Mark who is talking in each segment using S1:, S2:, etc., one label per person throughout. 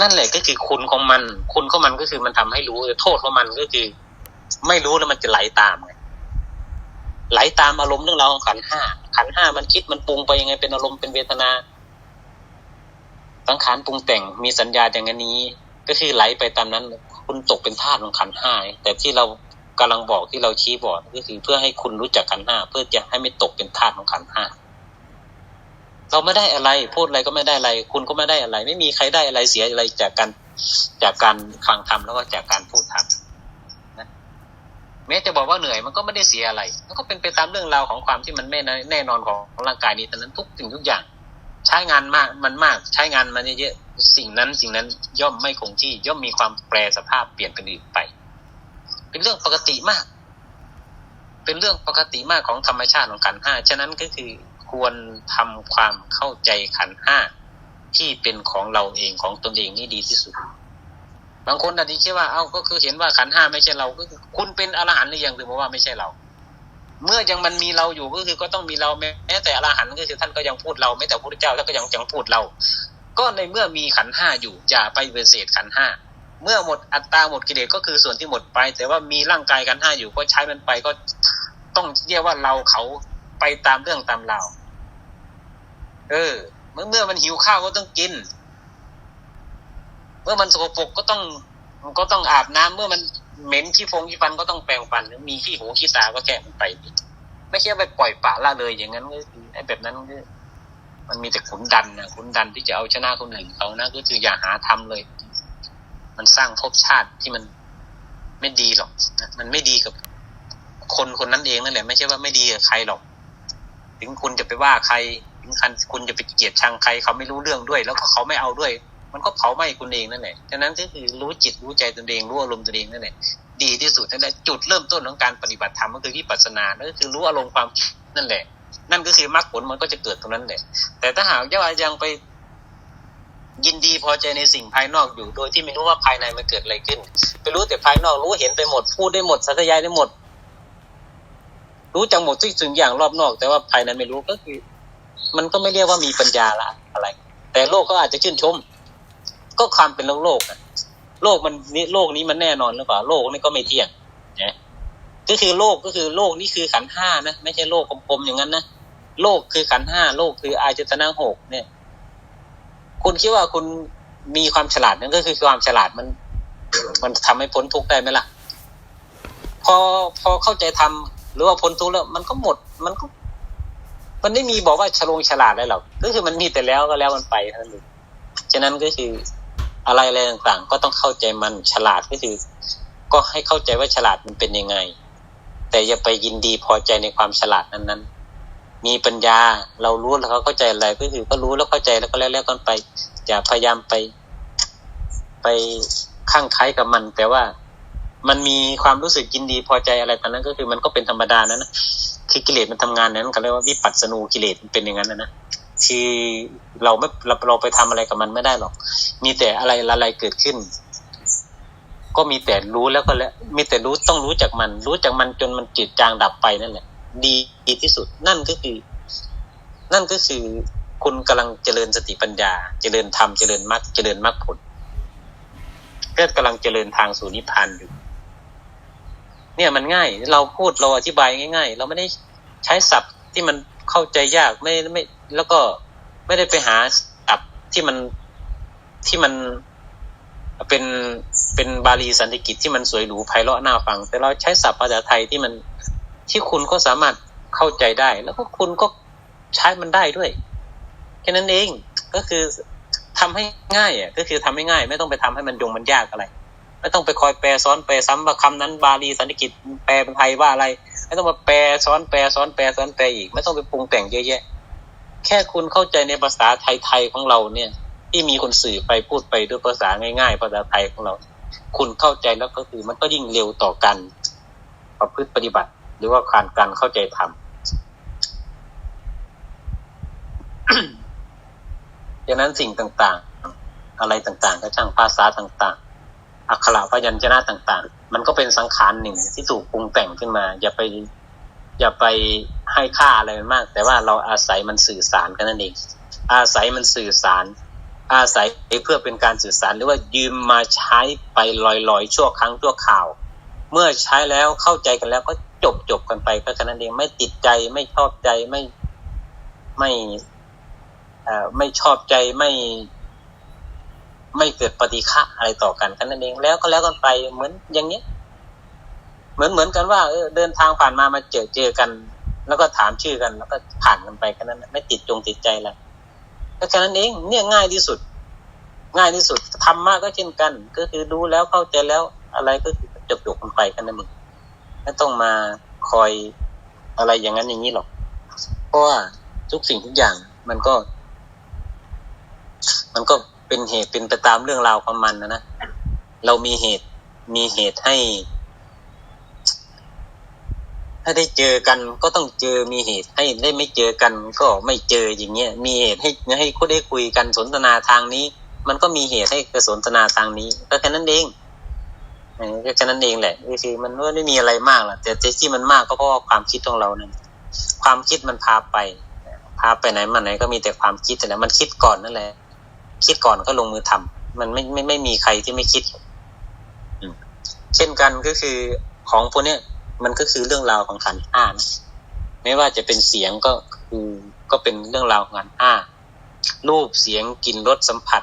S1: นั่นแหละก็คือคุณของมัน คุณของมันก็คือมันทำให้รู้โทษของมันก็คือ ไม่รู้แล้วมันจะไหลตามไงไหลตามอารมณ์เรื่องราวของขันห้าขันห้ามันคิดมันปรุงไปยังไงเป็นอารมณ์เป็นเวทนาสังขารปรุงแต่งมีสัญญาอย่างนี้ ก็คือไหลไปตามนั้น คุณตกเป็นทาสของขันห้าแต่ที่เรากำลังบอกที่เราชี้บอกก็คือเพื่อให้คุณรู้จักขันห้าเพื่อจะให้ไม่ตกเป็นทาสของขันห้า เราไม่ได้อะไรพูดอะไรก็ไม่ได้อะไร คุณก็ไม่ได้อะไร ไม่มีใครได้อะไรเสียอะไรจากการจากการฟังธรรมแล้วก็จากการพูดธรรมนะแม้จะบอกว่าเหนื่อยมันก็ไม่ได้เสียอะไร มันก็เป็นไปตามเรื่องราวของความที่มันไม่แน่นอนของร่างกายนี้แต่นั้นทุกสิ่งทุกอย่าง ใช้งานมากมันมาก ใช้งานมันเยอะๆสิ่งนั้นสิ่งนั้นย่อมไม่คงที่ย่อมมีความแปรสภาพเปลี่ยนเป็นอื่นไป เป็นเรื่องปกติมาก เป็นเรื่องปกติมากของธรรมชาติของขันห้าฉะนั้นก็คือ ควรทำความเข้าใจขันห้าที่เป็นของเราเองของตนเองนี่ดีที่สุด บางคนอาจจะคิดว่า เอ้าก็คือเห็นว่าขันห้าไม่ใช่เราก็คือคุณเป็นอรหันต์หรือยังถึงบอกว่าไม่ใช่เรา เมื่อยังมันมีเราอยู่ก็คือก็ต้องมีเราแม้แต่อรหันต์ก็คือท่านก็ยังพูดเราแม้แต่พระพุทธเจ้าท่านก็ยังยังพูดเรา ก็ในเมื่อมีขันห้าอยู่อย่าไปเบเศษขันห้าเมื่อหมดอัตตาหมดกิเลสก็คือส่วนที่หมดไป แต่ว่ามีร่างกายขันห้าอยู่ก็ใช้มันไปก็ต้องเรียกว่าเราเขา ไปตามเรื่องตามราวเออ เมื่อเมื่อมันหิวข้าวก็ต้องกิน เมื่อมันสกปรกก็ต้องก็ต้องอาบน้ำเมื่อมันเหม็นขี้ฟงขี้ฟันก็ต้องแปรงฟันมีขี้หูขี้ตาก็แก้มันไป ไม่ใช่ไปปล่อยปละละเลยอย่างนั้นก็คือไอ้แบบนั้นก็มันมีแต่ขุนดันนะขุนดันที่จะเอาชนะคนอื่นเขานะก็คืออย่าหาทำเลย มันสร้างภพชาติที่มันไม่ดีหรอกมันไม่ดีกับ คนคนนั้นเองนั่นแหละ ไม่ใช่ว่าไม่ดีกับใครหรอก ถึงคุณจะไปว่าใคร ถึงคันคุณจะไปเกลียดชังใครเขาไม่รู้เรื่องด้วย แล้วก็เขาไม่เอาด้วย มันก็เผาไหม้คุณเองนั่นแหละฉะนั้นก็คือรู้จิตรู้ใจตนเองรู้อารมณ์ตนเองนั่นแหละดีที่สุดนั่นแหละจุดเริ่มต้นของการปฏิบัติธรรมก็คือวิปัสสนานั่นก็คือรู้อารมณ์ความนั่นแหละ นั่นก็คือมรรคผลมันก็จะเกิดตรงนั้นแหละ แต่ถ้าหากยังไปยินดีพอใจในสิ่งภายนอกอยู่ โดยที่ไม่รู้ว่าภายในมันเกิดอะไรขึ้น ไปรู้แต่ภายนอกรู้เห็นไปหมดพูดได้หมดสัตยายได้หมด รู้จังหมดทุกสิ่งอย่างรอบนอก แต่ว่าภายในไม่รู้ก็คือ มันก็ไม่เรียกว่ามีปัญญาละอะไร แต่โลกก็อาจจะชื่นชม ก็ความเป็นโลกโลกโลกมันนี่โลกนี้มันแน่นอนหรือเปล่าโลกนี่ก็ไม่เที่ยงนะก็คือโลกก็คือโลกนี่คือขันห้านะไม่ใช่โลกกลมๆอย่างนั้นนะโลกคือขันห้าโลกคืออายตนะหกเนี่ย คุณคิดว่าคุณมีความฉลาดนั่นก็คือความฉลาดมัน มันทำให้พ้นทุกข์ได้ไหมล่ะ พอพอเข้าใจทำ หรือว่าพ้นทุกข์แล้วมันก็หมดมันก็ มันไม่มีบอกว่าฉลงฉลาดได้หรอกก็คือมันมีแต่แล้วก็แล้วมันไปเท่านั้นเองฉะนั้นก็คืออะไรอะไรต่างๆ ก็ต้องเข้าใจมันฉลาดก็คือ ก็ให้เข้าใจว่าฉลาดมันเป็นยังไง แต่อย่าไปยินดีพอใจในความฉลาดนั้นๆ มีปัญญาเรารู้แล้วเขาเข้าใจอะไรก็คือ ก็รู้แล้วเข้าใจแล้วก็แล้วแล้วกันไป อย่าพยายามไป ไปข้างไคล้กับมัน แต่ว่า มันมีความรู้สึกยินดีพอใจอะไรตอนนั้นก็คือมันก็เป็นธรรมดานะนะคือกิเลสมันทำงานนั้นก็เรียกว่าวิปัสสนูกิเลสมันเป็นอย่างนั้นนะนะคือเราไม่เราเราไปทำอะไรกับมันไม่ได้หรอก มีแต่อะไรอะไรเกิดขึ้น ก็มีแต่รู้แล้วก็แล้ว มีแต่รู้ต้องรู้จากมัน รู้จากมันจนมันจืดจางดับไปนั่นแหละ ดีดีที่สุด นั่นก็คือ นั่นก็คือคุณกำลังเจริญสติปัญญา เจริญธรรมเจริญมรรคเจริญมรรคผลก็กำลังเจริญทางสู่นิพพานอยู่ เนี่ยมันง่าย เราพูดเราอธิบายง่าย ๆ เราไม่ได้ใช้ศัพท์ที่มันเข้าใจยากไม่ไม่ แล้วก็ไม่ได้ไปหาศัพท์ที่มันที่มันเป็นเป็นบาลีสันติกิจที่มันสวยหรูไพเราะน่าฟัง แต่เราใช้ศัพท์ภาษาไทยที่มันที่คุณก็สามารถเข้าใจได้ แล้วก็คุณก็ใช้มันได้ด้วยแค่นั้นเองก็คือทำให้ง่ายอะก็คือทำให้ง่าย ไม่ต้องไปทำให้มันยงมันยากอะไร ไม่ต้องไปคอยแปลซ้อนแปลซ้ำว่าคำนั้นบาลีสันติกิจแปลเป็นไทยว่าอะไร ไม่ต้องมาแปลซ้อนแปลซ้อนแปลซ้อนแปลอีก ไม่ต้องไปปรุงแต่งเยอะแยะ แค่คุณเข้าใจในภาษาไทยๆของเราเนี่ย ที่มีคนสื่อไปพูดไปด้วยภาษาง่ายๆภาษาไทยของเรา คุณเข้าใจแล้วก็คือมันก็ยิ่งเร็วต่อกันประพฤติปฏิบัติ หรือว่าการการเข้าใจธรรมดังนั้นสิ่งต่างๆ อะไรต่างๆก็ช่างภาษาต่างๆ อักขระพยัญชนะต่าง ๆ มันก็เป็นสังขารหนึ่งที่ถูกปรุงแต่งขึ้นมา อย่าไป อย่าไปให้ค่าอะไรมันมาก แต่ว่าเราอาศัยมันสื่อสารกันนั่นเอง อาศัยมันสื่อสาร อาศัยเพื่อเป็นการสื่อสารหรือว่ายืมมาใช้ไปลอยๆชั่วครั้งชั่วคราว เมื่อใช้แล้วเข้าใจกันแล้วก็จบจบกันไปก็แค่นั้นเองไม่ติดใจไม่ชอบใจไม่ไม่ไม่ชอบใจไม่ ไม่เกิดปฏิฆะอะไรต่อกันแค่นั้นเอง แล้วก็แล้วกันไปเหมือนอย่างเนี้ย เหมือนเหมือนกันว่าเออเดินทางผ่านมามาเจอเจอกัน แล้วก็ถามชื่อกัน แล้วก็ผ่านกันไปแค่นั้นไม่ติดจงติดใจอะไรก็แค่นั้นเองเนี่ยง่ายที่สุด ง่ายที่สุดธรรมะก็เช่นกัน ก็คือดูแล้วเข้าใจแล้วอะไรก็คือจบจบกันไปแค่นั้นเองไม่ต้องมาคอยอะไรอย่างนั้นอย่างนี้หรอกเพราะว่าทุกสิ่งทุกอย่างมันก็ มันก็ เป็นเหตุเป็นไปตามเรื่องราวของมันนะนะเรามีเหตุมีเหตุให้ ถ้าได้เจอกันก็ต้องเจอมีเหตุให้ได้ไม่เจอกันก็ไม่เจออย่างเงี้ยมีเหตุให้ให้คุได้คุยกันสนทนาทางนี้ มันก็มีเหตุให้กระสนทนาทางนี้ก็แค่นั้นเองก็แค่นั้นเองแหละคือมันไม่มีอะไรมากหรอกแต่ที่มันมากก็เพราะความคิดของเรานั่นความคิดมันพาไปพาไปไหนมาไหนก็มีแต่ความคิดแต่ละมันคิดก่อนนั่นแหละ คิดก่อนก็ลงมือทำมันไม่ไม่ไม่มีใครที่ไม่คิดเช่นกันก็คือของพวกนี้ยมันก็คือเรื่องราวของขันห้านะไม่ว่าจะเป็นเสียงก็คือก็เป็นเรื่องราวของขันห้ารูปเสียงกลิ่นรสสัมผัส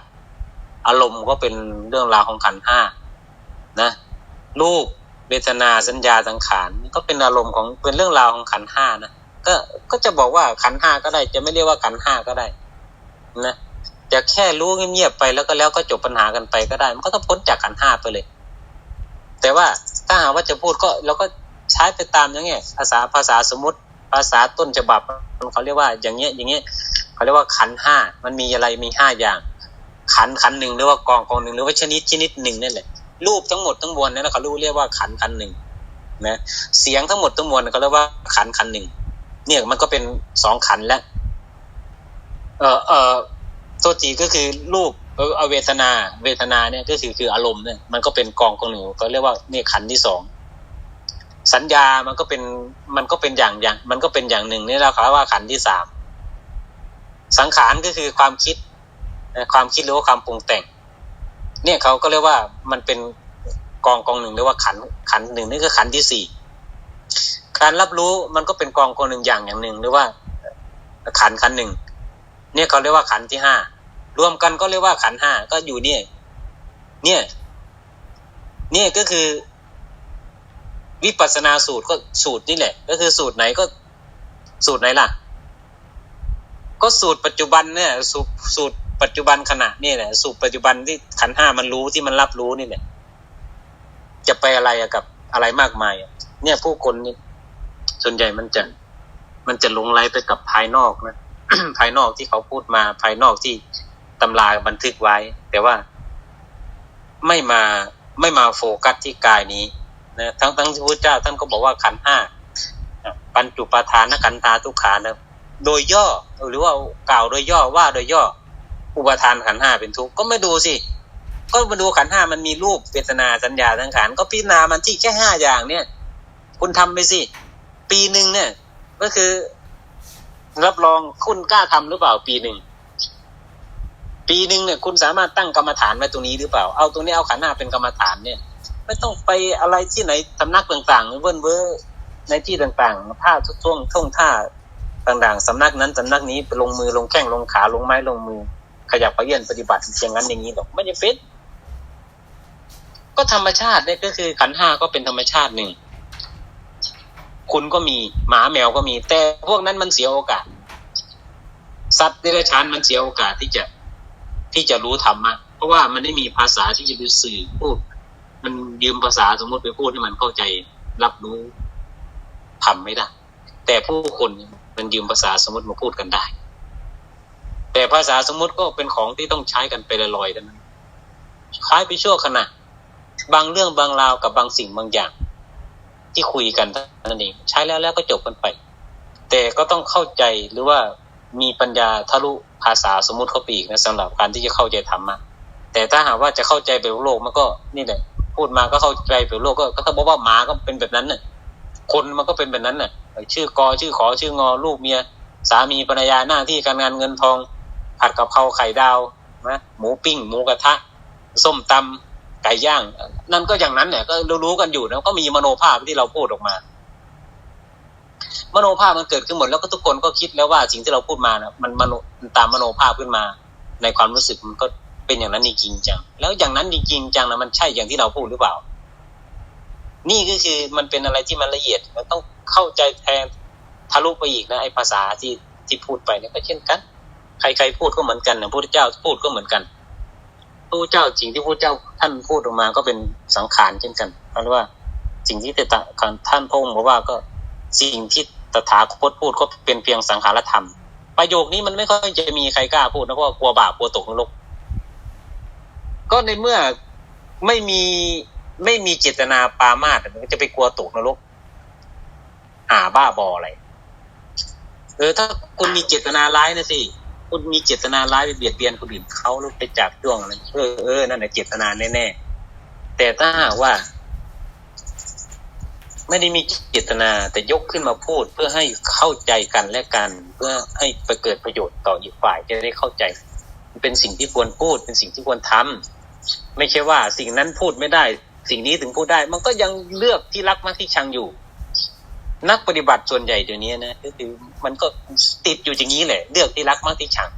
S1: อารมณ์ก็เป็นเรื่องราวของขันห้านะรูปเวทนาสัญญาสังขารก็เป็นอารมณ์ของเป็นเรื่องราวของขันห้านะก็ก็จะบอกว่าขันห้าก็ได้ จะไม่เรียกว่าขันห้าก็ได้ นะ จะแค่รู้เงียบๆไปแล้วก็แล้วก็จบปัญหากันไปก็ได้ มันก็ต้องพ้นจากขันห้าไปเลย แต่ว่าถ้าหากว่าจะพูดก็เราก็ใช้ไปตามอย่างเงี้ยภาษาภาษาสมมติภาษาต้นฉบับเขาเรียกว่าอย่างเงี้ยอย่างเงี้ยเขาเรียกว่าขันห้ามันมีอะไรมีห้าอย่าง ขันขันหนึ่งหรือว่ากองกองหนึ่งหรือว่าชนิดชนิดหนึ่งนั่นแหละรูปทั้งหมดทั้งมวลนั่นเขารู้เรียกว่าขันขันหนึ่งนะเสียงทั้งหมดทั้งมวลเขาเรียกว่าขันขันหนึ่งเนี่ยมันก็เป็นสองขันแล้วเออเออ ตัวจีก็คือรูปเอเอาเวทนา เวทนาเนี่ยก็คือคืออารมณ์เนี่ยมันก็เป็นกองกองหนึ่งก็เรียกว่าเนี่ยขันที่สองสัญญามันก็เป็นมันก็เป็นอย่างอย่าง มันก็เป็นอย่างหนึ่งนี่เราเขาว่าขันที่สามสังขารก็คือความคิดความคิดหรือว่าความปรุงแต่ง เนี่ยเขาก็เรียกว่ามันเป็นกองกองหนึ่งเรียกว่าขันขันหนึ่งนี่คือขันที่สี่การรับรู้มันก็เป็นกองกองหนึ่งอย่างอย่างหนึ่งหรือว่าขันขันหนึ่งเนี่ยเขาเรียกว่าขันที่ห้า รวมกันก็เรียกว่าขันห้าก็อยู่เนี่ย เนี่ย เนี่ยก็คือ วิปัสสนาสูตรก็สูตรนี่แหละ ก็คือสูตรไหนก็ สูตรไหนล่ะ ก็สูตรปัจจุบันเนี่ย สูตรสูตรปัจจุบันขณะนี่แหละ สูตรปัจจุบันที่ขันห้ามันรู้ที่มันรับรู้นี่แหละ จะไปอะไรกับอะไรมากมายเนี่ยผู้คนนี่ส่วนใหญ่มันจะ มันจะหลงไหลไปกับภายนอกนะภายนอกที่เขาพูดมาภายนอกที่ ตำราบันทึกไว้ แต่ว่าไม่มาไม่มาโฟกัสที่กายนี้นะทั้งทั้งที่พระเจ้าท่านก็บอกว่าขันห้าปัญจุปทานขันธาทุกขานะโดยย่อหรือว่ากล่าวโดยย่อว่าโดยย่ออุปทานขันห้าเป็นทุกข์ก็ไม่ดูสิ ก็มาดูขันห้ามันมีรูปเวทนาสัญญาสังขารก็พิจารณามันที่แค่ห้าอย่างเนี่ย คุณทำไปสิ ปีหนึ่งเนี่ย ก็คือ รับรองคุณกล้าทำหรือเปล่าปีหนึ่ง ปีหนึ่งเนี่ยคุณสามารถตั้งกรรมฐานไว้ตรงนี้หรือเปล่า เอาตรงนี้เอาขันห้าเป็นกรรมฐานเนี่ย ไม่ต้องไปอะไรที่ไหนสำนักต่างๆเวิ้นเว้อในที่ต่างๆท่าท่วงท่วงท่าต่างๆสำนักนั้นสำนักนี้ลงมือลงแข้งลงขาลงไม้ลงมือ ขยับเขยื่นปฏิบัติอย่างนั้นอย่างนี้หรอกไม่จำเป็นก็ธรรมชาติเนี่ยก็คือขันห้าก็เป็นธรรมชาติหนึ่ง คุณก็มีหมาแมวก็มีแต่พวกนั้นมันเสียโอกาส สัตว์เดรัจฉานมันเสียโอกาสที่จะ ที่จะรู้ธรรมะเพราะว่ามันไม่มีภาษาที่จะไปสื่อพูด มันยืมภาษาสมมติไปพูดให้มันเข้าใจรับรู้ทำไม่ได้ แต่ผู้คนมันยืมภาษาสมมติมาพูดกันได้ แต่ภาษาสมมติก็เป็นของที่ต้องใช้กันไปลอยๆนั้นคล้ายไปชั่วขณะ บางเรื่องบางราวกับบางสิ่งบางอย่าง ที่คุยกันนั่นเองใช้แล้วแล้วก็จบกันไป แต่ก็ต้องเข้าใจหรือว่า มีปัญญาทะลุภาษาสมมุติเข้าไปอีกนะสำหรับการที่จะเข้าใจธรรมะแต่ถ้าหากว่าจะเข้าใจแบบโลกมันก็นี่แหละพูดมาก็เข้าใจแบบโลกก็ถ้าบอกว่าหมาก็เป็นแบบนั้นน่ะ คนมันก็เป็นแบบนั้นน่ะ ชื่อกอชื่อขอชื่องอลูกเมีย สามีภรรยาหน้าที่การงานเงินทองผัดกับเพราไข่ดาวนะหมูปิ้ง หมูกระทะ ส้มตำไก่ย่าง นั่นก็อย่างนั้นเนี่ยก็รู้ๆกันอยู่นะก็มีมโนภาพที่เราพูดออกมา มโนภาพมันเกิดขึ้นหมดแล้วก็ทุกคนก็คิดแล้วว่าสิ่งที่เราพูดมานะมันมโนตามมโนภาพขึ้นมา ในความรู้สึกมันก็เป็นอย่างนั้นจริงจัง แล้วอย่างนั้นจริงจังนะมันใช่อย่างที่เราพูดหรือเปล่า นี่ก็คือมันเป็นอะไรที่มันละเอียดมันต้องเข้าใจแทนทะลุไปอีกนะไอ้ภาษาที่ที่พูดไปเนี่ยก็เช่นกัน ใครๆพูดก็เหมือนกันนะพระพุทธเจ้าพูดก็เหมือนกันพระพุทธเจ้าสิ่งที่พระพุทธเจ้าท่านพูดออกมาก็เป็นสังขารเช่นกันเพราะว่าสิ่งที่แต่ท่านพระองค์บอกว่าก็ สิ่งที่ตถาคตพูดก็เป็นเพียงสังขารธรรม ประโยคนี้มันไม่ค่อยจะมีใครกล้าพูดนะเพราะกลัวบาปกลัวตกนรกก็ในเมื่อไม่มีไม่มีเจตนาปามาสมันจะไปกลัวตกนรกหาบ้าบออะไรเออถ้าคุณมีเจตนาร้ายนะสิคุณมีเจตนาร้ายไปเบียดเบียนคนอื่นเขาหรือไปจับจ้วงอะไรเออเออนั่นแหละเจตนาแน่ๆแต่ถ้าว่า ไม่ได้มีเจตนาแต่ยกขึ้นมาพูดเพื่อให้เข้าใจกันและกัน เพื่อให้ไปเกิดประโยชน์ต่ออีกฝ่ายจะได้เข้าใจ เป็นสิ่งที่ควรพูดเป็นสิ่งที่ควรทำไม่ใช่ว่าสิ่งนั้นพูดไม่ได้ สิ่งนี้ถึงพูดได้ มันก็ยังเลือกที่รักมากที่ชังอยู่ นักปฏิบัติส่วนใหญ่เดี๋ยวนี้นะก็คือมันก็ติดอยู่อย่างนี้แหละ เลือกที่รักมากที่ชัง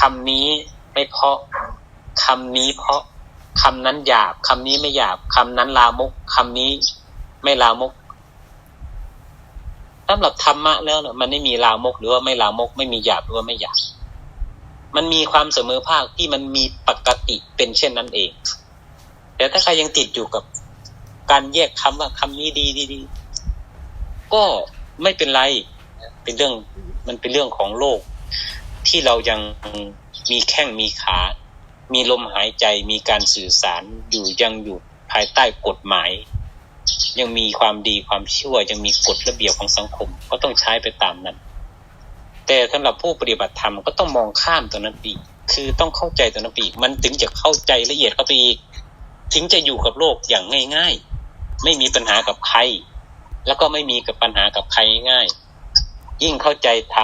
S1: คำนี้ไม่เพราะคำนี้เพราะคำนั้นหยาบคำนี้ไม่หยาบคำนั้นลามกคำนี้ ไม่ลามกสำหรับธรรมะแล้วเนี่ยมันไม่มีลามกหรือว่าไม่ลามก ไม่มีหยาบหรือว่าไม่หยาบมันมีความเสมอภาคที่มันมีปกติเป็นเช่นนั้นเอง แต่ถ้าใครยังติดอยู่กับการแยกคำว่าคำนี้ดีดีดีก็ไม่เป็นไร เป็นเรื่องมันเป็นเรื่องของโลก ที่เรายังมีแข้งมีขา มีลมหายใจมีการสื่อสารอยู่ยังอยู่ภายใต้กฎหมาย ยังมีความดีความชั่วยังมีกฎระเบียบของสังคม ก็ต้องใช้ไปตามนั้น แต่สำหรับผู้ปฏิบัติธรรมก็ต้องมองข้ามตัวนั้นปีคือต้องเข้าใจตัวนั้นปีมันถึงจะเข้าใจละเอียดเข้าไปอีกถึงจะอยู่กับโลกอย่างง่าย ๆ ไม่มีปัญหากับใคร แล้วก็ไม่มีกับปัญหากับใครง่าย ยิ่งเข้าใจท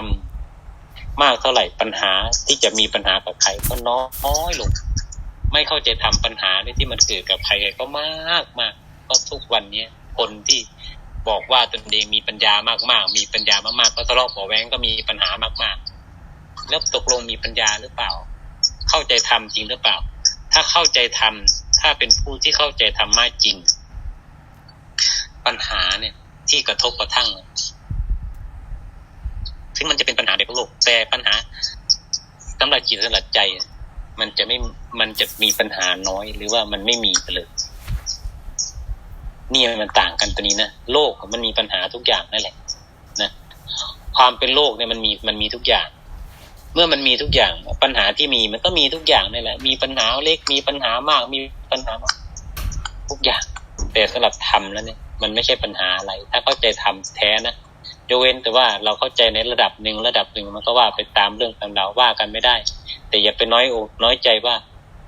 S1: ำมากเท่าไหร่ปัญหาที่จะมีปัญหากับใครก็น้อยลง ไม่เข้าใจทำปัญหาที่มันเกิดกับใครก็มากมาก ก็ทุกวันนี้คนที่บอกว่าตนเองมีปัญญามากๆ มีปัญญามากๆ ก็ทะเลาะเบาะแว้งก็มีปัญหามากๆ แล้วตกลงมีปัญญาหรือเปล่า เข้าใจทำจริงหรือเปล่า ถ้าเข้าใจทำถ้าเป็นผู้ที่เข้าใจธรรมะจริง ปัญหาเนี่ย ที่กระทบกระทั่งถึงมันจะเป็นปัญหาในโลกแต่ปัญหาสำหรับจิตสำหรับใจ มันจะไม่มันจะมีปัญหาน้อยหรือว่ามันไม่มีเลย นี่มันต่างกันตัวนี้นะโลกมันมีปัญหาทุกอย่างนั่นแหละนะความเป็นโลกเนี่ยมันมีมันมีทุกอย่าง เมื่อมันมีทุกอย่างปัญหาที่มีมันก็มีทุกอย่างนี่แหละ มีปัญหาเล็กมีปัญหามาก มีปัญหามากทุกอย่าง แต่สำหรับธรรมแล้วเนี่ย มันไม่ใช่ปัญหาอะไร ถ้าเข้าใจธรรมแท้นะยกเว้นแต่ว่าเราเข้าใจในระดับหนึ่งระดับหนึ่งมันก็ว่าไปตามเรื่องตามราวว่ากันไม่ได้ แต่อย่าไปน้อยอกน้อยใจว่า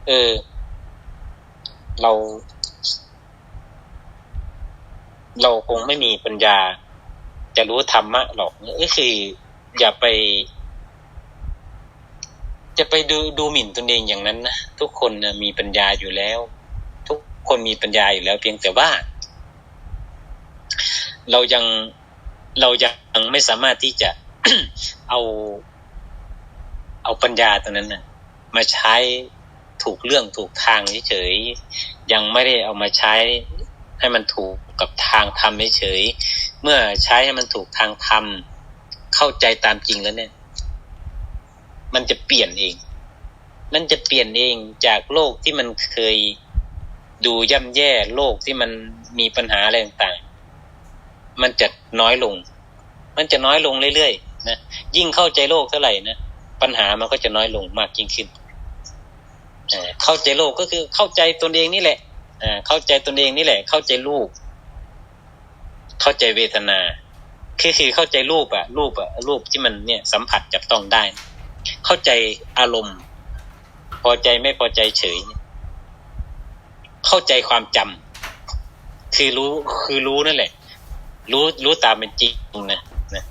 S1: เออ เรา เราคงไม่มีปัญญา จะรู้ธรรมะหรอกก็คืออย่าไป จะไปดูดูหมิ่นตนเองอย่างนั้นนะทุกคนนะมีปัญญาอยู่แล้ว ทุกคนมีปัญญาอยู่แล้ว เพียงแต่ว่า เรายังเรายังไม่สามารถที่จะเอา เอาปัญญาตรงนั้นนะมาใช้ถูกเรื่องถูกทางเฉยๆยังไม่ได้เอามาใช้ ให้มันถูกกับทางธรรมเฉยเมื่อใช้ให้มันถูกทางธรรมเข้าใจตามจริงแล้วเนี่ย มันจะเปลี่ยนเอง มันจะเปลี่ยนเองจากโลกที่มันเคยดูย่ำแย่โลกที่มันมีปัญหาอะไรต่างๆ มันจะน้อยลง มันจะน้อยลงเรื่อยๆนะยิ่งเข้าใจโลกเท่าไหร่นะปัญหามันก็จะน้อยลงมากยิ่งขึ้นเข้าใจโลกก็คือเข้าใจตนเองนี่แหละ เข้าใจตนเองนี่แหละ เข้าใจรูปเข้าใจเวทนา คือคือเข้าใจรูปอะรูปอะรูปที่มันเนี่ยสัมผัสจับต้องได้ เข้าใจอารมณ์ พอใจไม่พอใจเฉย เข้าใจความจำคือรู้คือรู้นั่นแหละ รู้รู้ตามเป็นจริงนะนะ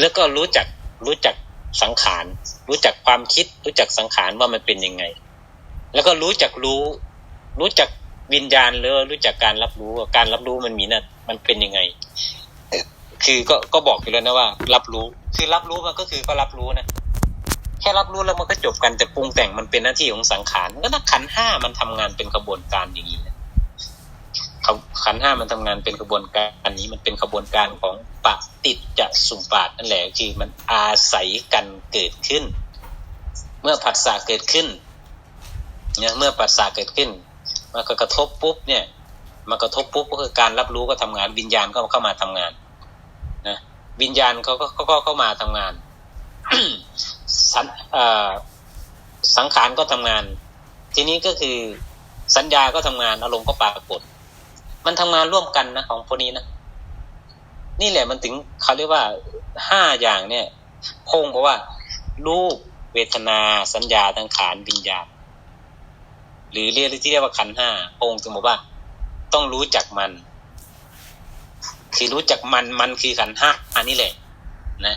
S1: แล้วก็รู้จักรู้จักสังขาร รู้จักความคิด รู้จักสังขารว่ามันเป็นยังไง แล้วก็รู้จักรู้ รู้จักวิญญาณหรือรู้จักการรับรู้การรับรู้มันมีน่ะมันเป็นยังไง คือก็ก็บอกอยู่แล้วนะว่า รับรู้ คือรับรู้มันก็คือก็รับรู้นะแค่รับรู้แล้วมันก็จบกันแต่ปรุงแต่งมันเป็นหน้าที่ของสังขารก็ถ้าขันห้ามันทำงานเป็นกระบวนการอย่างนี้นะขาขันห้ามันทำงานเป็นกระบวนการอันนี้มันเป็นกระบวนการของปฏิดจจสุปาทนั่นแหละคือมันอาศัยกันเกิดขึ้น เมื่อผัสสะเกิดขึ้น เนี่ยเมื่อผัสสาวะเกิดขึ้นมันก็กระทบปุ๊บเนี่ยมันกระทบปุ๊บก็คือการรับรู้ก็ทำงานวิญญาณก็เข้ามาทำงานนะวิญญาณเขาก็เขาก็เข้ามาทำงานสัญเอ่อสังขารก็ทำงาน ทีนี้ก็คือสัญญาก็ทำงานอารมณ์ก็ปรากฏ มันทำงานร่วมกันนะของพวกนี้นะนี่แหละมันถึงเขาเรียกว่าห้าอย่างเนี่ยพงบอกว่า รูปเวทนาสัญญาทังขานวิญญาณ หรือเรียกที่เรียกว่าขันห้าพงจึงบอกว่า ต้องรู้จักมัน คือรู้จักมันมันคือขันห้าอันนี้แหละนะ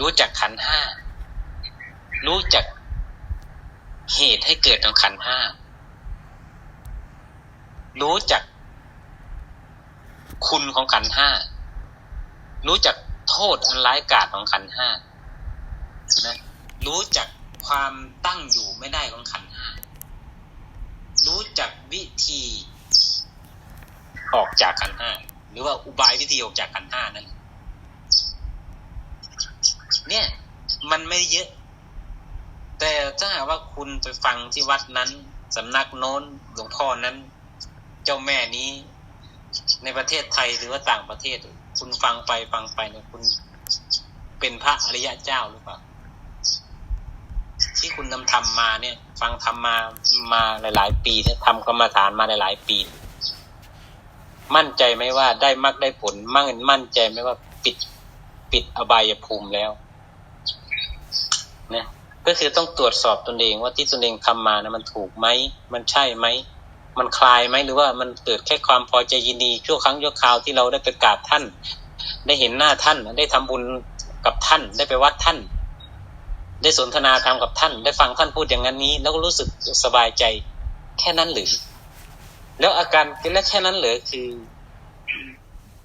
S1: รู้จักขันห้ารู้จักเหตุให้เกิดของขันห้ารู้จักคุณของขันห้า รู้จักโทษอันร้ายกาจของขันห้านะ รู้จักความตั้งอยู่ไม่ได้ของขัน รู้จักวิธีออกจากขันห้าหรือว่าอุบายวิธีออกจากขันห้านั่นเนี่ยมันไม่เยอะ แต่ถ้าหากว่าคุณไปฟังที่วัดนั้นสำนักโน้นหลวงพ่อนั้น เจ้าแม่นี้ ในประเทศไทยหรือว่าต่างประเทศ คุณฟังไปฟังไปเนี่ยคุณเป็นพระอริยะเจ้าหรือเปล่าที่คุณนำทำมาเนี่ย ฟังทำมามาหลาย ๆ ปีทำกรรมฐานมาหลาย ๆ ปี มั่นใจไหมว่าได้มรรคได้ผล มั่นมั่นใจไหมว่าปิดปิดอบายภูมิแล้วนะก็คือต้องตรวจสอบตนเองว่าที่ตนเองทำมานะมันถูกไหมมันใช่ไหมมันคลายไหมหรือว่ามันเกิดแค่ความพอใจยินดีชั่วครั้งชั่วคราวที่เราได้ไปกราบท่าน ได้เห็นหน้าท่าน ได้ทำบุญกับท่านได้ไปวัดท่าน ได้สนทนาธรรมกับท่าน ได้ฟังท่านพูดอย่างนั้นนี้ แล้วก็รู้สึกสบายใจแค่นั้นหรือ แล้วอาการและแค่นั้นเหรือคือ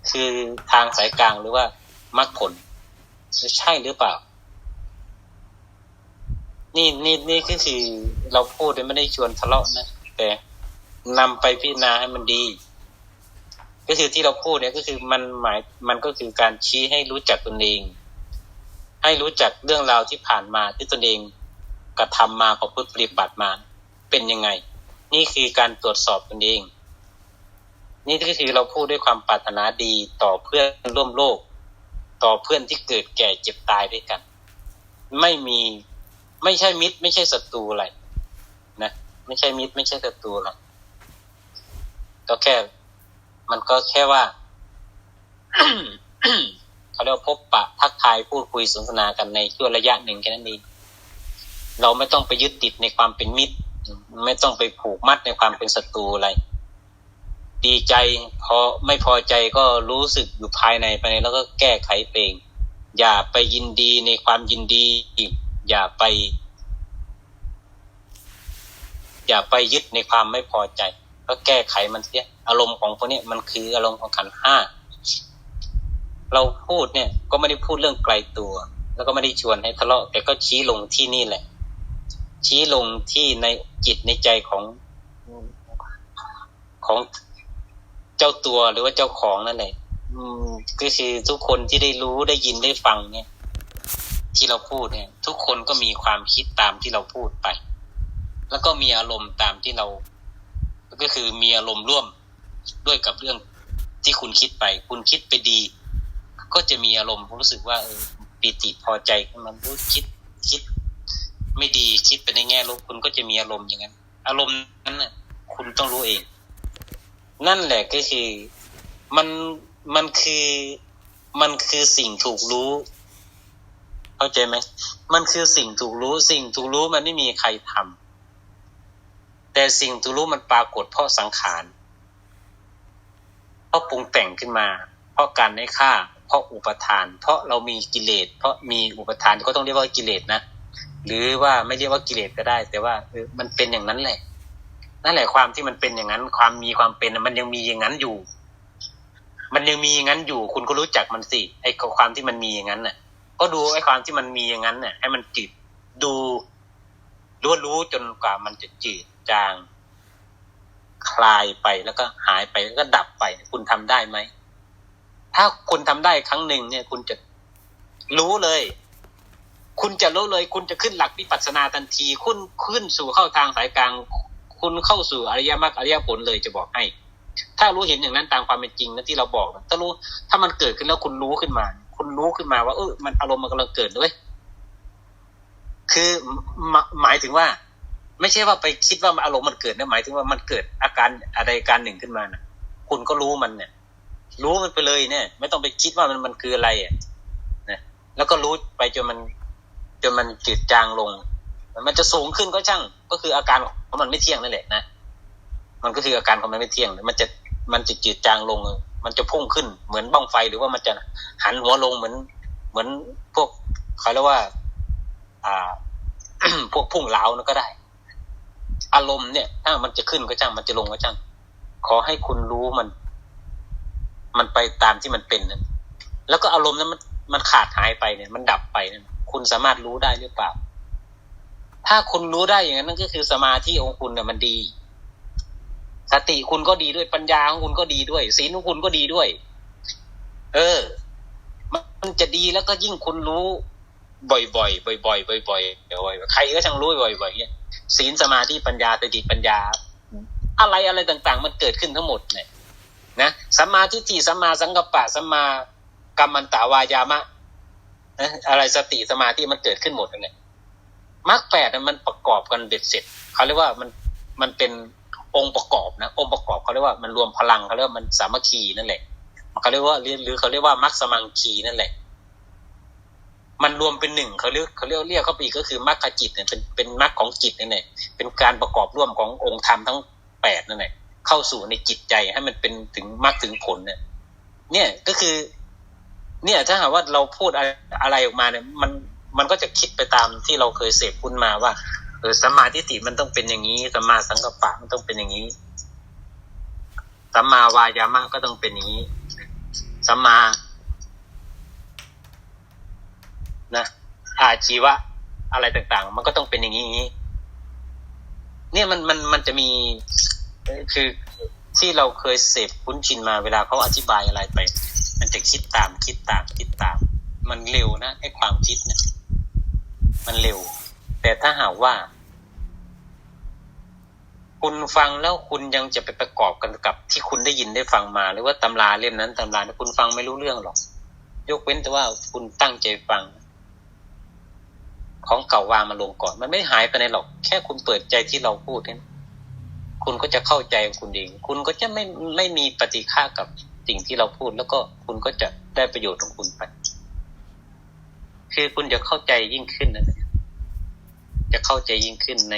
S1: คือทางสายกลางหรือว่ามรรคผลใช่หรือเปล่า นี่นี่นี่ก็คือเราพูดไม่ได้ชวนทะเลาะนะ แต่นำไปพิจารณาให้มันดี ก็คือที่เราพูดเนี่ยก็คือมันหมายมันก็คือการชี้ให้รู้จักตนเอง ให้รู้จักเรื่องราวที่ผ่านมาที่ตนเองกระทำมาประพฤติปฏิบัติมาเป็นยังไง นี่คือการตรวจสอบตนเอง นี่ก็คือเราพูดด้วยความปรารถนาดีต่อเพื่อนร่วมโลก ต่อเพื่อนที่เกิดแก่เจ็บตายด้วยกัน ไม่มีไม่ใช่มิตร ไม่ใช่ศัตรูอะไรนะไม่ใช่มิตร ไม่ใช่ศัตรูอะไรก็แค่ มันก็แค่ว่า เขาเรียกว่าพบปะทักทายพูดคุยสนทนากันในช่วงระยะหนึ่งแค่นั้นเองเราไม่ต้องไปยึดติดในความเป็นมิตร ไม่ต้องไปผูกมัดในความเป็นศัตรูอะไร ดีใจพอไม่พอใจก็รู้สึกอยู่ภายในภายในแล้วก็แก้ไขเองอย่าไปยินดีในความยินดีอย่าไป อย่าไปยึดในความไม่พอใจ ก็แก้ไขมันเสียอารมณ์ของพวกนี้มันคืออารมณ์ของขันห้า เราพูดเนี่ยก็ไม่ได้พูดเรื่องไกลตัว แล้วก็ไม่ได้ชวนให้ทะเลาะแต่ก็ชี้ลงที่นี่แหละ ชี้ลงที่ในจิตในใจของของเจ้าตัวหรือว่าเจ้าของนั่นแหละก็คือทุกคนที่ได้รู้ได้ยินได้ฟังเนี่ย ที่เราพูดเนี่ย ทุกคนก็มีความคิดตามที่เราพูดไป แล้วก็มีอารมณ์ตามที่เรา ก็คือมีอารมณ์ร่วมด้วยกับเรื่องที่คุณคิดไป คุณคิดไปดี ก็จะมีอารมณ์รู้สึกว่าเออปีติพอใจขึ้นมารู้คิดคิด ไม่ดีคิดไปในแง่ลบคุณก็จะมีอารมณ์อย่างนั้น อารมณ์นั้นน่ะคุณต้องรู้เอง นั่นแหละก็คือมันมันคือมันคือสิ่งถูกรู้ เข้าใจไหมมันคือสิ่งถูกรู้ สิ่งถูกรู้มันไม่มีใครทำแต่สิ่งถูกรู้มันปรากฏเพราะสังขารเพราะปรุงแต่งขึ้นมา เพราะการได้ฆ่า เพราะอุปทาน เพราะเรามีกิเลส เพราะมีอุปทานก็ต้องเรียกว่ากิเลสนะหรือว่าไม่เรียกว่ากิเลสก็ได้ แต่ว่ามันเป็นอย่างนั้นแหละ นั่นแหละความที่มันเป็นอย่างนั้น ความมีความเป็นมันยังมีอย่างนั้นอยู่ มันยังมีอย่างนั้นอยู่ คุณก็รู้จักมันสิไอ้ความที่มันมีอย่างนั้นน่ะ ก็ดูไอ้ความที่มันมีอย่างนั้นน่ะ ให้มันจืดดูรู้รู้จนกว่ามันจะจืดจาง คลายไปแล้วก็หายไปแล้วก็ดับไป คุณทำได้ไหม ถ้าคุณทำได้ครั้งหนึ่งเนี่ย คุณจะรู้เลย คุณจะรู้เลย คุณจะขึ้นหลักวิปัสสนาทันที คุณขึ้นสู่เข้าทางสายกลาง คุณเข้าสู่อริยมรรคอริยผลเลยจะบอกให้ ถ้ารู้เห็นอย่างนั้นตามความเป็นจริงนะที่เราบอกถ้ารู้ ถ้ามันเกิดขึ้นแล้วคุณรู้ขึ้นมา คุณรู้ขึ้นมาว่าเออมันอารมณ์มันกำลังเกิดด้วยคือหมายถึงว่า ไม่ใช่ว่าไปคิดว่าอารมณ์มันเกิดนะหมายถึงว่ามันเกิดอาการอะไรการหนึ่งขึ้นมานะคุณก็รู้มันเนี่ย รู้มันไปเลยเนี่ย ไม่ต้องไปคิดว่ามันมันคืออะไรอะนะแล้วก็รู้ไปจนมัน จนมันจืดจางลง มันจะสูงขึ้นก็ช่าง ก็คืออาการของมันไม่เที่ยงนั่นแหละนะมันก็คืออาการของมันไม่เที่ยง มันจะมันจะจืดจางลง มันจะพุ่งขึ้นเหมือนบ้องไฟหรือว่ามันจะหันหัวลงเหมือน เหมือนพวกเขาเรียกว่า อ่า พวกพุ่งเหลานะก็ได้ อารมณ์เนี่ย ถ้ามันจะขึ้นก็ช่าง มันจะลงก็ช่าง ขอให้คุณรู้มัน มันไปตามที่มันเป็นนั้นแล้วก็อารมณ์นั้นมันมันขาดหายไปเนี่ย มันดับไปเนี่ยคุณสามารถรู้ได้หรือเปล่า ถ้าคุณรู้ได้อย่างนั้นนั่นก็คือสมาธิของคุณเนี่ยมันดี สติคุณก็ดีด้วยปัญญาของคุณก็ดีด้วยศีลของคุณก็ดีด้วย เออ มันจะดีแล้วก็ยิ่งคุณรู้ บ่อยๆบ่อยๆบ่อยๆบ่อยๆบ่อยๆใครก็ช่างรู้บ่อยๆเนี่ยศีลสมาธิปัญญาสติปัญญา อะไรอะไรต่าง ๆ มันเกิดขึ้นทั้งหมดเนี่ย นะสัมมาทิฏฐิสัมมาสังกัปปะสัมมากรรมันตาวายามะนะอะไรสติสมาธิมันเกิดขึ้นหมดเลยมรรคแปดมันประกอบกันเบ็ดเสร็จเขาเรียกว่ามันมันเป็นองค์ประกอบนะองค์ประกอบเขาเรียกว่ามันรวมพลังเขาเรียกว่ามันสามัคคีนั่นแหละเขาเรียกว่าหรือเขาเรียกว่ามรรคสมังคีนั่นแหละ มันรวมเป็นหนึ่งเขาเรียกเขาเรียกเรียกเขาไปอีกก็คือมรรคจิตเนี่ยเป็นเป็นมรรคของจิตนั่นแหละเป็นการประกอบร่วมขององค์ธรรมทั้งแปดนั่นแหละ เข้าสู่ในจิตใจให้มันเป็นถึงมรรคถึงผลเนี่ย เนี่ยก็คือ เนี่ยถ้าหากว่าเราพูดอะไรออกมาเนี่ย มันมันก็จะคิดไปตามที่เราเคยเสพคุณมาว่าเออสัมมาทิฏฐิมันต้องเป็นอย่างนี้สัมมาสังกัปปะมันต้องเป็นอย่างนี้สัมมาวายามะก็ต้องเป็นอย่างนี้สัมมานะอาชีวะอะไรต่างๆ มันก็ต้องเป็นอย่างนี้ เนี่ยมันมันมันจะมี คือที่เราเคยเสพคุ้นชินมาเวลาเขาอธิบายอะไรไป มันจะคิดตามคิดตามคิดตาม มันเร็วนะไอ้ความคิดเนะมันเร็ว แต่ถ้าหากว่า คุณฟังแล้วคุณยังจะไปประกอบกันกับ ที่คุณได้ยินได้ฟังมา หรือว่าตำราเล่มนั้นตำราคุณฟังไม่รู้เรื่องหรอก ยกเว้นแต่ว่าคุณตั้งใจฟัง ของเก่าวางมาลงก่อน มันไม่หายไปไหนหรอก แค่คุณเปิดใจที่เราพูดนี่ คุณก็จะเข้าใจคุณเอง คุณก็จะไม่ไม่มีปฏิฆากับสิ่งที่เราพูด แล้วก็คุณก็จะได้ประโยชน์ของคุณไป คือคุณจะเข้าใจยิ่งขึ้นนะจะเข้าใจยิ่งขึ้นใน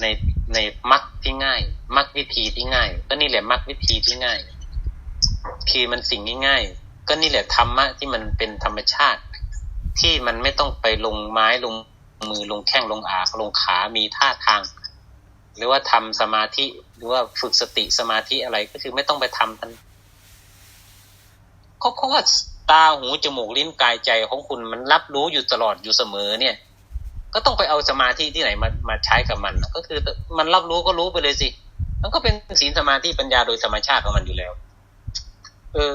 S1: ในในมรรคที่ง่ายมรรควิธีที่ง่าย ก็นี่แหละมรรควิธีที่ง่าย คือมันสิ่งง่ายๆก็นี่แหละธรรมะที่มันเป็นธรรมชาติ ที่มันไม่ต้องไปลงไม้ลงมือลงแข้งลงอาลงขา มีท่าทาง หรือว่าทำสมาธิหรือว่าฝึกสติสมาธิอะไรก็คือไม่ต้องไปทำทันเขาเพราว่าตาหูจมูกลิ้นกายใจของคุณมันรับรู้อยู่ตลอดอยู่เสมอเนี่ย ก็ต้องไปเอาสมาธิที่ไหนมามาใช้กับมัน ก็คือมันรับรู้ก็รู้ไปเลยสิมันก็เป็นศีลสมาธิปัญญาโดยธรรมชาติของมันอยู่แล้ว เออ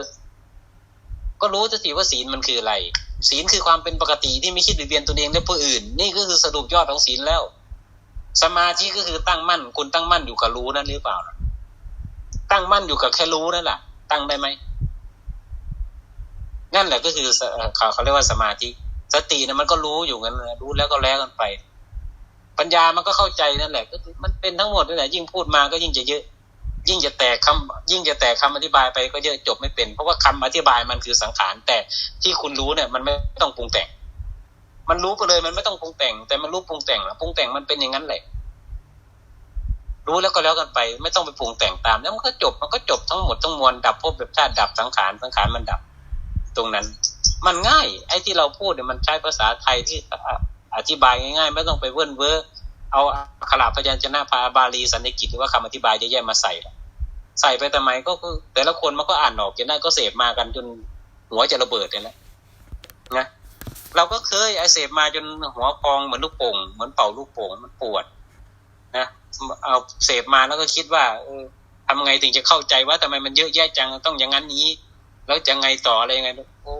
S1: ก็รู้สิว่าศีลมันคืออะไร ศีลคือความเป็นปกติที่ไม่คิดเบียดเบียนตัวเองและผู้อื่น นี่ก็คือสรุปยอดของศีลแล้ว สมาธิก็คือตั้งมั่น คุณตั้งมั่นอยู่กับรู้นั่นหรือเปล่า ตั้งมั่นอยู่กับแค่รู้นั่นแหละตั้งได้ไหมนั่นแหละก็คือเขาเขาเรียกว่าสมาธิ สติเนี่ยมันก็รู้อยู่งั้นรู้แล้วก็แล้วกันไป ปัญญามันก็เข้าใจนั่นแหละ ก็คือมันเป็นทั้งหมดนั่นแหละยิ่งพูดมาก็ยิ่งจะเยอะ ยิ่งจะแตกคำยิ่งจะแตกคำอธิบายไปก็เยอะจบไม่เป็น เพราะว่าคำอธิบายมันคือสังขารแต่ที่คุณรู้เนี่ย มันไม่ต้องปรุงแต่ง มันรู้ไปเลยมันไม่ต้องปรุงแต่ง แต่มันรู้ปรุงแต่งปรุงแต่งมันเป็นอย่างนั้นแหละ รู้แล้วก็แล้วกันไป ไม่ต้องไปปรุงแต่งตาม แล้วมันก็จบมันก็จบทั้งหมดทั้งมวลดับภพแบบชาติดับสังขารสังขารมันดับ ตรงนั้น มันง่าย ไอ้ที่เราพูดเนี่ยมันใช้ภาษาไทยที่อธิบายง่ายๆ ไม่ต้องไปเวิ้นเว้อเอาอักขระพยัญชนะภาบาลีสันนิกิตหรือว่าคำอธิบายเยอะแยะมาใส่ ใส่ไปทำไมก็คือ แต่ละคนมันก็อ่านออกจนได้ก็เสพมากันจนหัวจะระเบิดเลยแหละนะ เราก็เคยไอเสพมาจนหัวพองเหมือนลูกโป่งเหมือนเป่าลูกโป่งมันปวดนะเอาเสพมาแล้วก็คิดว่าเออทำไงถึงจะเข้าใจว่าทำไมมันเยอะแยะจังต้องอย่างนั้นนี้ แล้วจะไงต่ออะไรไงโอ้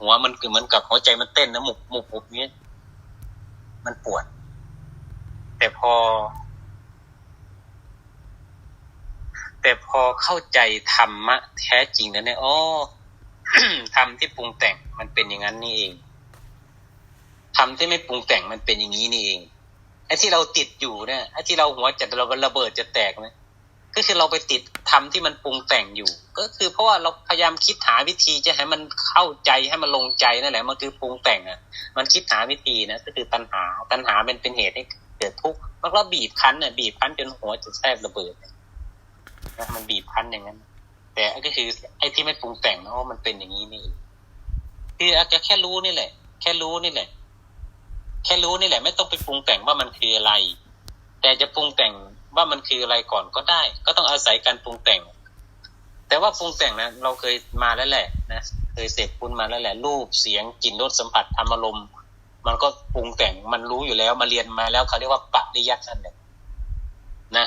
S1: หัวมันคือเหมือนกับหัวใจมันเต้นนะหมุบหมุบหมุบเนี้ยมันปวด แต่พอ แต่พอเข้าใจธรรมะแท้จริงแล้วเนี่ยอ๋อธรรมที่ปรุงแต่งมันเป็นอย่างนั้นนี่เอง ธรรมที่ไม่ปรุงแต่งมันเป็นอย่างนี้นี่เองไอ้ที่เราติดอยู่เนี่ยไอ้ที่เราหัวจะเราระเบิดจะแตกเนี่ยก็คือเราไปติดธรรมที่มันปรุงแต่งอยู่ ก็คือเพราะว่าเราพยายามคิดหาวิธีจะให้มันเข้าใจให้มันลงใจนั่นแหละมันคือปรุงแต่งอะ มันคิดหาวิธีนะก็คือตัณหาตัณหาเป็นเป็นเหตุให้เกิดทุกข์มันก็บีบคั้นน่ะบีบคั้นจนหัวจะแทบระเบิดนะมันบีบคั้นอย่างนั้น แต่ก็คือไอ้ที่ไม่ปรุงแต่งนะว่ามันเป็นอย่างนี้นี่เองคืออาจจะแค่รู้นี่แหละ แค่รู้นี่แหละ แค่รู้นี่แหละ ไม่ต้องไปปรุงแต่งว่ามันคืออะไร แต่จะปรุงแต่งว่ามันคืออะไรก่อนก็ได้ ก็ต้องอาศัยการปรุงแต่ง แต่ว่าปรุงแต่งนะเราเคยมาแล้วแหละนะเคยเสพคุณมาแล้วแหละ รูปเสียงกลิ่นรสสัมผัสธรรมอารมณ์มันก็ปรุงแต่งมันรู้อยู่แล้วมาเรียนมาแล้วเขาเรียกว่าปริยัตินั่นแหละนะ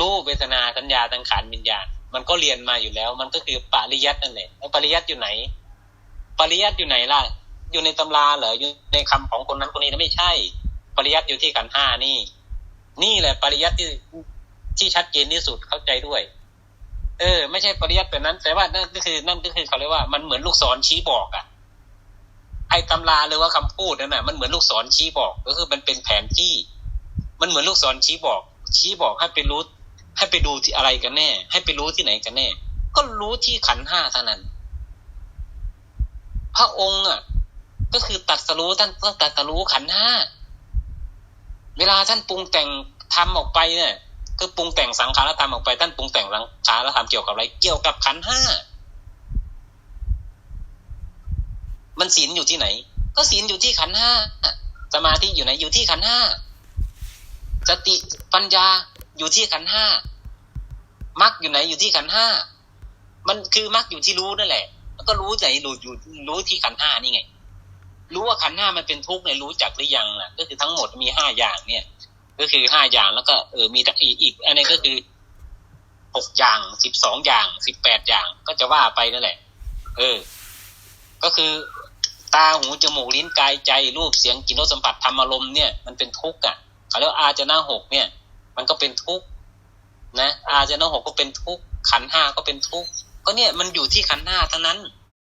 S1: รูปเวทนาสัญญาตังขานวิญญาณ มันก็เรียนมาอยู่แล้ว มันก็คือปริยัตินั่นแหละแล้วปริยัติอยู่ไหน ปริยัติอยู่ไหนล่ะ อยู่ในตำราเหรออยู่ในคำของคนนั้นคนนี้นะไม่ใช่ ปริยัติอยู่ที่ขันห้านี่ นี่แหละปริยัติที่ที่ชัดเจนที่สุดเข้าใจด้วย เออ ไม่ใช่ปริยัติแบบนั้น แต่ว่านั่นก็คือ นั่นก็คือเขาเรียกว่ามันเหมือนลูกศรชี้บอกอะไอ้ตำราหรือว่าคำพูดนั่นน่ะมันเหมือนลูกศรชี้บอก ก็คือมันเป็นแผนที่ มันเหมือนลูกศรชี้บอก ชี้บอกให้ไปรู้ ให้ไปดูที่อะไรกันแน่ ให้ไปรู้ที่ไหนกันแน่ ก็รู้ที่ขันห้าเท่านั้น พระองค์อะ ก็คือตัดสรู้ท่านก็ตัดสรู้ขันห้าเวลาท่านปรุงแต่งทำออกไปเนี่ยคือปรุงแต่งสังขารธรรมออกไปท่านปรุงแต่งสังขารธรรมเกี่ยวกับอะไร เกี่ยวกับขันห้ามันศีลอยู่ที่ไหน ก็ศีลอยู่ที่ขันห้าสมาธิอยู่ไหนอยู่ที่ขันห้าสติปัญญาอยู่ที่ขันห้ามรรคอยู่ไหนอยู่ที่ขันห้ามันคือมรรคอยู่ที่รู้นั่นแหละมันก็รู้ใจรู้อยู่รู้ที่ขันห้านี่ไง รู้ว่าขันห้ามันเป็นทุกข์เนี่ยรู้จักหรือยังอะ ก็คือทั้งหมดมีห้าอย่างเนี่ย ก็คือห้าอย่างแล้วก็เออมีอีอีก อันนี้ก็คือหกอย่างสิบสองอย่างสิบแปดอย่างก็จะว่าไปนั่นแหละ เออ ก็คือตาหูจมูกลิ้นกายใจรูปเสียงกลิ่นรสสัมผัสธรรมอารมณ์เนี่ยมันเป็นทุกข์อะเขาเรียกว่าอาจนะหกเนี่ย มันก็เป็นทุกข์นะอาจนะหกก็เป็นทุกข์ขันห้าก็เป็นทุกข์ก็เนี่ยมันอยู่ที่ขันห้าเท่านั้น